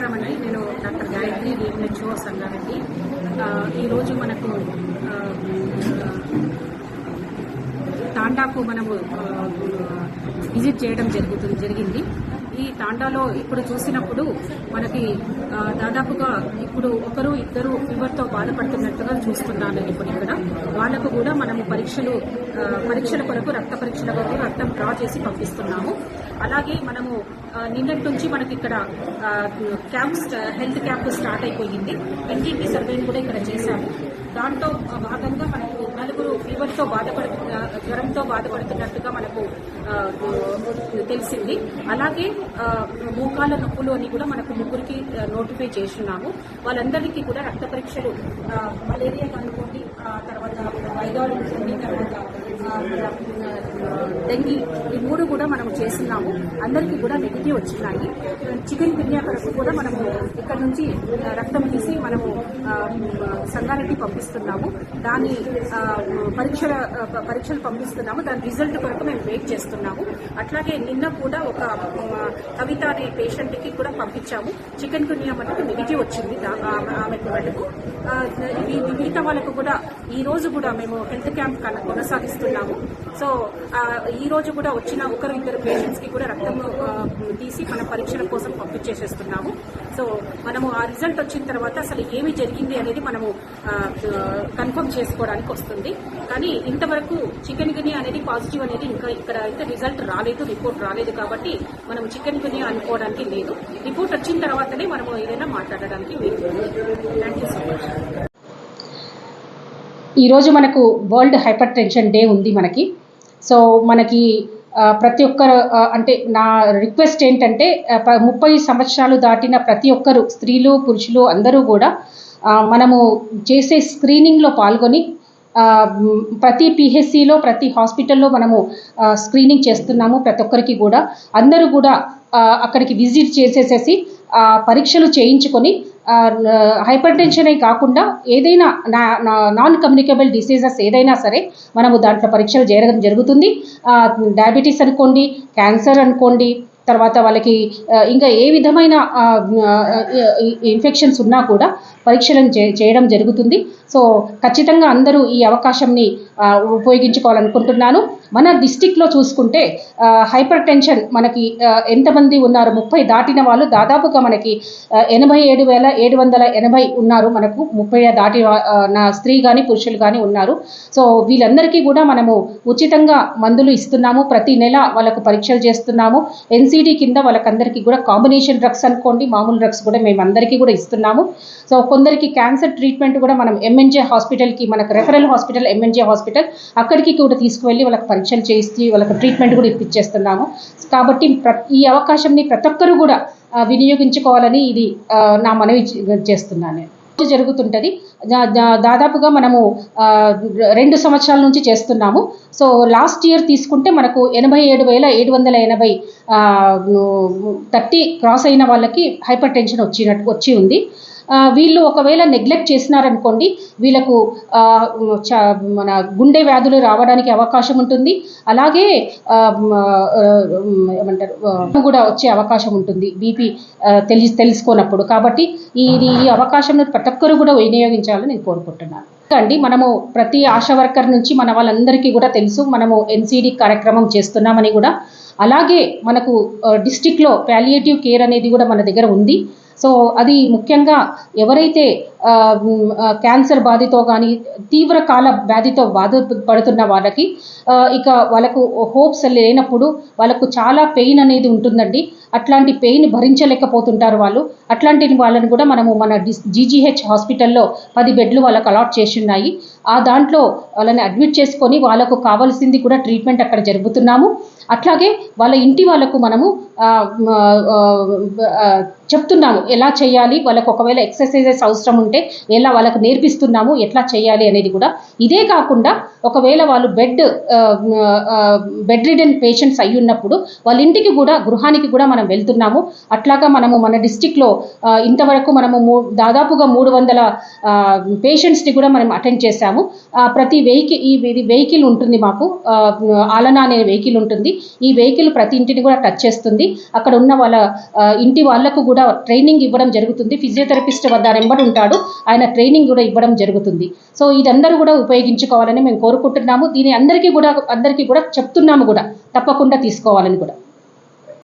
నమస్కారం అండి. నేను డాక్టర్ గాయత్రి డిఎంహెచ్ఓ సంగారెడ్డి. ఈరోజు మనకు తాండాకు మనము విజిట్ చేయడం జరుగుతుంది జరిగింది. ఈ తాండాలో ఇప్పుడు చూసినప్పుడు మనకి దాదాపుగా ఇప్పుడు ఒకరు ఇద్దరు ఫీవర్తో బాధపడుతున్నట్టుగా చూస్తున్నాను ఇప్పుడు ఇక్కడ. వాళ్ళకు కూడా మనము పరీక్షలు పరీక్షల కొరకు రక్త పరీక్షల కొరకు రక్తం డ్రా చేసి పంపిస్తున్నాము. అలాగే మనము నిన్నటి నుంచి మనకి ఇక్కడ క్యాంప్ హెల్త్ క్యాంప్ స్టార్ట్ అయిపోయింది. ఎన్టీపీ సర్వేని కూడా ఇక్కడ చేశాము. దాంట్లో భాగంగా మనకు నలుగురు ఫీవర్తో బాధపడు జ్వరంతో బాధపడుతున్నట్టుగా మనకు తెలిసింది. అలాగే మూకాల నొప్పులు అని కూడా మనకు ముగ్గురికి నోటిఫై చేస్తున్నాము. వాళ్ళందరికీ కూడా రక్త పరీక్షలు మలేరియా కనుక్కోండి తర్వాత వైరాల్ తర్వాత డెంగీ మూడు కూడా మనం చేస్తున్నాము. అందరికీ కూడా నెగిటివ్ వచ్చినాయి. చికెన్ గున్యా కొరకు కూడా మనము ఇక్కడ నుంచి రక్తం తీసి మనము సంగారెడ్డి పంపిస్తున్నాము. దాని పరీక్షల పరీక్షలు పంపిస్తున్నాము. దాని రిజల్ట్ కొరకు మేము వెయిట్ చేస్తున్నాము. అట్లాగే నిన్న కూడా ఒక కవిత అనే పేషెంట్కి కూడా పంపించాము. చికెన్ కునియా మటుకు నెగిటివ్ వచ్చింది. ఆమె- ఆమెకు మటుకు ఇది మిగతా వాళ్ళకు కూడా ఈ రోజు కూడా మేము హెల్త్ క్యాంప్ కొనసాగిస్తున్నాము. సో ఈ రోజు కూడా వచ్చిన ఒకరు ఇద్దరు పేషెంట్స్కి కూడా రక్తం తీసి మన పరీక్షల కోసం పంపించేసేస్తున్నాము. సో మనము ఆ రిజల్ట్ వచ్చిన తర్వాత అసలు ఏమి జరిగింది అనేది మనము కన్ఫర్మ్ చేసుకోవడానికి వస్తుంది. కానీ ఇంతవరకు చికెన్ గుని అనేది పాజిటివ్ అనేది ఇంకా ఇక్కడ అయితే రిజల్ట్ రాలేదు రిపోర్ట్ రాలేదు కాబట్టి మనం చికెన్ గుని అనుకోవడానికి లేదు. రిపోర్ట్ వచ్చిన తర్వాతనే మనము ఏదైనా మాట్లాడడానికి వీలు. థ్యాంక్ యూ సో మచ్ ఈరోజు మనకు వరల్డ్ హైపర్ టెన్షన్ డే ఉంది మనకి. సో మనకి ప్రతి ఒక్కరు అంటే నా రిక్వెస్ట్ ఏంటంటే ప- ముప్పై సంవత్సరాలు దాటిన ప్రతి ఒక్కరు స్త్రీలు పురుషులు అందరూ కూడా మనము చేసే స్క్రీనింగ్లో పాల్గొని ప్రతి పిహెచ్సిలో ప్రతి హాస్పిటల్లో మనము స్క్రీనింగ్ చేస్తున్నాము ప్రతి ఒక్కరికి కూడా. అందరూ కూడా అక్కడికి విజిట్ చేసేసేసి పరీక్షలు చేయించుకొని హైపర్ టెన్షనే కాకుండా ఏదైనా నా నా- నాన్ కమ్యూనికేబుల్ డిసీజెస్ ఏదైనా సరే మనము దాంట్లో పరీక్షలు జరగడం జరుగుతుంది. డయాబెటీస్ అనుకోండి క్యాన్సర్ అనుకోండి తర్వాత వాళ్ళకి ఇంకా ఏ విధమైన ఇన్ఫెక్షన్స్ ఉన్నా కూడా పరీక్షలను చే- చేయడం జరుగుతుంది. సో ఖచ్చితంగా అందరూ ఈ అవకాశంని ఉపయోగించుకోవాలనుకుంటున్నాను. మన డిస్టిక్లో చూసుకుంటే హైపర్ టెన్షన్ మనకి ఎంతమంది ఉన్నారు? ముప్పై దాటిన వాళ్ళు దాదాపుగా మనకి ఎనభై ఏడు వేల ఏడు వందల ఎనభై ఉన్నారు మనకు. ముప్పై దాటి నా స్త్రీ కానీ పురుషులు కానీ ఉన్నారు. సో వీళ్ళందరికీ కూడా మనము ఉచితంగా మందులు ఇస్తున్నాము. ప్రతి నెల వాళ్ళకు పరీక్షలు చేస్తున్నాము. సబ్సిడీ కింద వాళ్ళకందరికీ కూడా కాంబినేషన్ డ్రగ్స్ అనుకోండి మామూలు డ్రగ్స్ కూడా మేము అందరికీ కూడా ఇస్తున్నాము సో కొందరికి క్యాన్సర్ ట్రీట్మెంట్ కూడా మనం ఎంఎన్జే హాస్పిటల్కి మనకు రెఫరల్ హాస్పిటల్ ఎంఎన్జే హాస్పిటల్ అక్కడికి కూడా తీసుకువెళ్ళి వాళ్ళకి పరీక్షలు చేసి వాళ్ళకి ట్రీట్మెంట్ కూడా ఇప్పించేస్తున్నాము కాబట్టి ఈ అవకాశంని ప్రతి ఒక్కరూ కూడా వినియోగించుకోవాలని ఇది నా మనవి చేస్తున్నాను నేను. జరుగుతుంటుంది. దాదాపుగా మనము రెండు సంవత్సరాల నుంచి చేస్తున్నాము. సో లాస్ట్ ఇయర్ తీసుకుంటే మనకు ఎనభై ఏడు వేల ఏడు వందల ఎనభై థర్టీ క్రాస్ అయిన వాళ్ళకి హైపర్ టెన్షన్ వచ్చినట్టు వచ్చి ఉంది. వీళ్ళు ఒకవేళ నెగ్లెక్ట్ చేసినారనుకోండి వీళ్ళకు మన గుండె వ్యాధులు రావడానికి అవకాశం ఉంటుంది. అలాగే ఏమంటారు కూడా వచ్చే అవకాశం ఉంటుంది బీపీ తెలిసి తెలుసుకోనప్పుడు. కాబట్టి ఈ ఈ అవకాశంను ప్రతి ఒక్కరు కూడా వినియోగించాలని నేను కోరుకుంటున్నాను. అండి మనము ప్రతి ఆశా వర్కర్ నుంచి మన వాళ్ళందరికీ కూడా తెలుసు మనము ఎన్సీడీ కార్యక్రమం చేస్తున్నామని కూడా. అలాగే మనకు డిస్టిక్లో ప్యాలియేటివ్ కేర్ అనేది కూడా మన దగ్గర ఉంది. సో అది ముఖ్యంగా ఎవరైతే క్యాన్సర్ బాధితో కానీ తీవ్రకాల వ్యాధితో బాధ పడుతున్న వాళ్ళకి ఇక వాళ్ళకు హోప్స్ లేనప్పుడు వాళ్ళకు చాలా పెయిన్ అనేది ఉంటుందండి. అట్లాంటి పెయిన్ భరించలేకపోతుంటారు వాళ్ళు. అట్లాంటి వాళ్ళని కూడా మనము మన జీజీహెచ్ హాస్పిటల్లో పది బెడ్లు వాళ్ళకు అలాట్ చేసి ఉన్నాయి ఆ దాంట్లో వాళ్ళని అడ్మిట్ చేసుకొని వాళ్ళకు కావాల్సింది కూడా ట్రీట్మెంట్ అక్కడ జరుపుతున్నాము. అట్లాగే వాళ్ళ ఇంటి వాళ్ళకు మనము చెప్తున్నాము ఎలా చేయాలి వాళ్ళకు ఒకవేళ ఎక్సర్సైజెస్ అవసరం ఉంటే ఎలా వాళ్ళకు నేర్పిస్తున్నాము ఎట్లా చేయాలి అనేది కూడా. ఇదే కాకుండా ఒకవేళ వాళ్ళు బెడ్ బెడ్ రిడెన్ పేషెంట్స్ అయి ఉన్నప్పుడు వాళ్ళ ఇంటికి కూడా గృహానికి కూడా మనం వెళ్తున్నాము. అట్లాగా మనము మన డిస్టిక్లో ఇంతవరకు మనము దాదాపుగా మూడు వందల పేషెంట్స్ని కూడా మనం అటెండ్ చేశాము. ప్రతి వెహికల్ ఈ వెహికల్ ఉంటుంది మాకు ఆలనా అనే వెహికల్ ఉంటుంది. ఈ వెహికల్ ప్రతి ఇంటిని కూడా టచ్ చేస్తుంది. అక్కడ ఉన్న వాళ్ళ ఇంటి వాళ్ళకు కూడా ట్రైనింగ్ ఇవ్వడం జరుగుతుంది. ఫిజియోథెరపిస్ట్ వద్ద నెంబర్ ఉంటాడు. ఆయన ట్రైనింగ్ కూడా ఇవ్వడం జరుగుతుంది. సో ఇదందరూ కూడా ఉపయోగించుకోవాలని మేము కోరుకుంటున్నాము. దీని అందరికీ కూడా అందరికీ కూడా చెప్తున్నాము కూడా. తప్పకుండా తీసుకోవాలని కూడా.